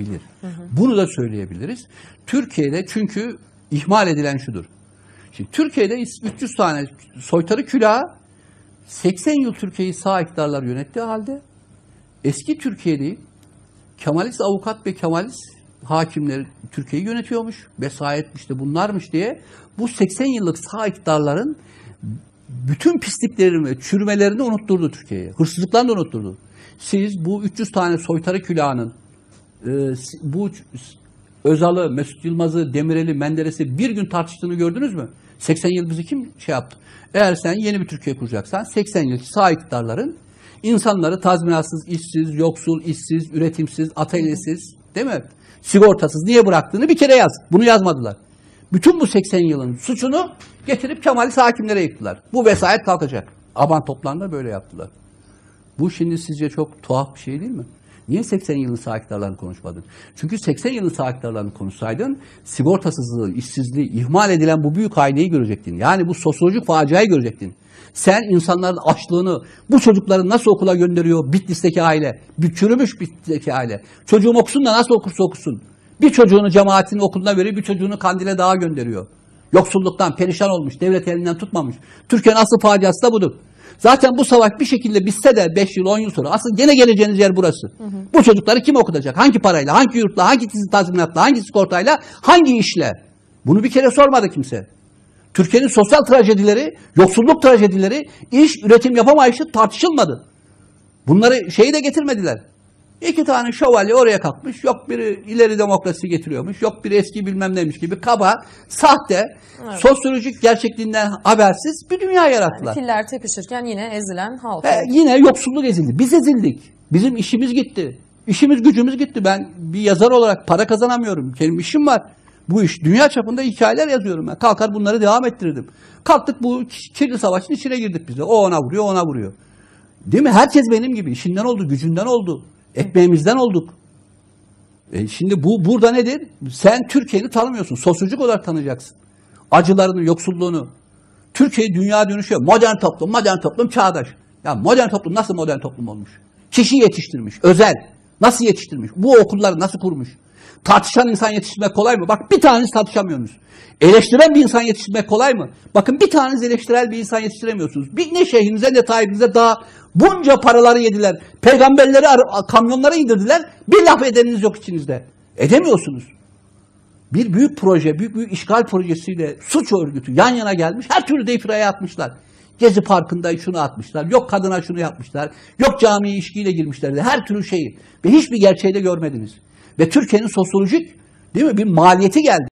bilir. Bunu da söyleyebiliriz. Türkiye'de çünkü ihmal edilen şudur. Şimdi Türkiye'de 300 tane soytarı külahı 80 yıl Türkiye'yi sağ iktidarlar yönettiği halde eski Türkiye'de Kemalist avukat ve Kemalist hakimleri Türkiye'yi yönetiyormuş. Vesayet işte bunlarmış diye bu 80 yıllık sağ iktidarların bütün pisliklerini, çürümelerini unutturdu Türkiye'ye. Hırsızlıklarını da unutturdu. Siz bu 300 tane soytarı külahının e, bu Özal'ı, Mesut Yılmaz'ı, Demirel'i, Menderes'i bir gün tartıştığını gördünüz mü? 80 yıl bizi kim şey yaptı? Eğer sen yeni bir Türkiye kuracaksan 80 yıl sağ iktidarların insanları tazminatsız, işsiz, yoksul, işsiz, üretimsiz, atölyesiz değil mi? Sigortasız niye bıraktığını bir kere yaz. Bunu yazmadılar. Bütün bu 80 yılın suçunu getirip Kemalist hakimlere yıktılar. Bu vesayet kalkacak. Aban toplanında böyle yaptılar. Bu şimdi sizce çok tuhaf bir şey değil mi? Niye 80 yılın sağ iktidarlarını konuşmadın? Çünkü 80 yılın sağ iktidarlarını konuşsaydın sigortasızlığı, işsizliği, ihmal edilen bu büyük aileyi görecektin. Yani bu sosyolojik faciayı görecektin. Sen insanların açlığını, bu çocukları nasıl okula gönderiyor Bitlis'teki aile, bir çürümüş Bitlis'teki aile. Çocuğum okusun da nasıl okursa okusun. Bir çocuğunu cemaatin okuluna veriyor, bir çocuğunu Kandil'e dağa gönderiyor. Yoksulluktan perişan olmuş, devlet elinden tutmamış. Türkiye'nin asıl faciası da budur. Zaten bu savaş bir şekilde bitse de 5 yıl 10 yıl sonra asıl gene geleceğiniz yer burası. Hı hı. Bu çocukları kim okutacak? Hangi parayla, hangi yurtla, hangi tazminatla, hangi sigortayla, hangi işle? Bunu bir kere sormadı kimse. Türkiye'nin sosyal trajedileri, yoksulluk trajedileri, iş, üretim yapamayışı tartışılmadı. Bunları şeyi de getirmediler. İki tane şövalye oraya kalkmış. Yok biri ileri demokrasi getiriyormuş. Yok biri eski bilmem neymiş gibi kaba, sahte, evet. sosyolojik gerçekliğinden habersiz bir dünya yarattılar. Yani filler tepişirken yine ezilen halk. He, yine yoksulluk ezildi. Biz ezildik. Bizim işimiz gitti. İşimiz gücümüz gitti. Ben bir yazar olarak para kazanamıyorum. Benim işim var. Bu iş dünya çapında hikayeler yazıyorum ben. Kalkar bunları devam ettirdim. Kalktık bu kirli savaşın içine girdik biz de. O ona vuruyor, ona vuruyor. Değil mi? Herkes benim gibi. İşinden oldu, gücünden oldu. Ekmeğimizden olduk. E şimdi bu burada nedir? Sen Türkiye'yi tanımıyorsun. Sosyolojik olarak tanıyacaksın. Acılarını, yoksulluğunu. Türkiye dünya dönüşüyor. Modern toplum, modern toplum çağdaş. Ya modern toplum nasıl modern toplum olmuş? Kişi yetiştirmiş, özel. Nasıl yetiştirmiş? Bu okulları nasıl kurmuş? Tartışan insan yetiştirmek kolay mı? Bak bir taneniz tartışamıyorsunuz. Eleştiren bir insan yetiştirmek kolay mı? Bakın bir taneniz eleştirel bir insan yetiştiremiyorsunuz. Bir ne şeyhinize ne tayyibinize daha bunca paraları yediler. Peygamberleri kamyonlara indirdiler. Bir laf edeniniz yok içinizde. Edemiyorsunuz. Bir büyük proje, büyük büyük işgal projesiyle suç örgütü yan yana gelmiş. Her türlü defiraya atmışlar. Gezi Parkı'nda şunu atmışlar. Yok kadına şunu yapmışlar. Yok camiye işkiyle girmişler. Her türlü şeyi. Ve hiçbir gerçeği de görmediniz. Ve Türkiye'nin sosyolojik değil mi bir maliyeti geldi.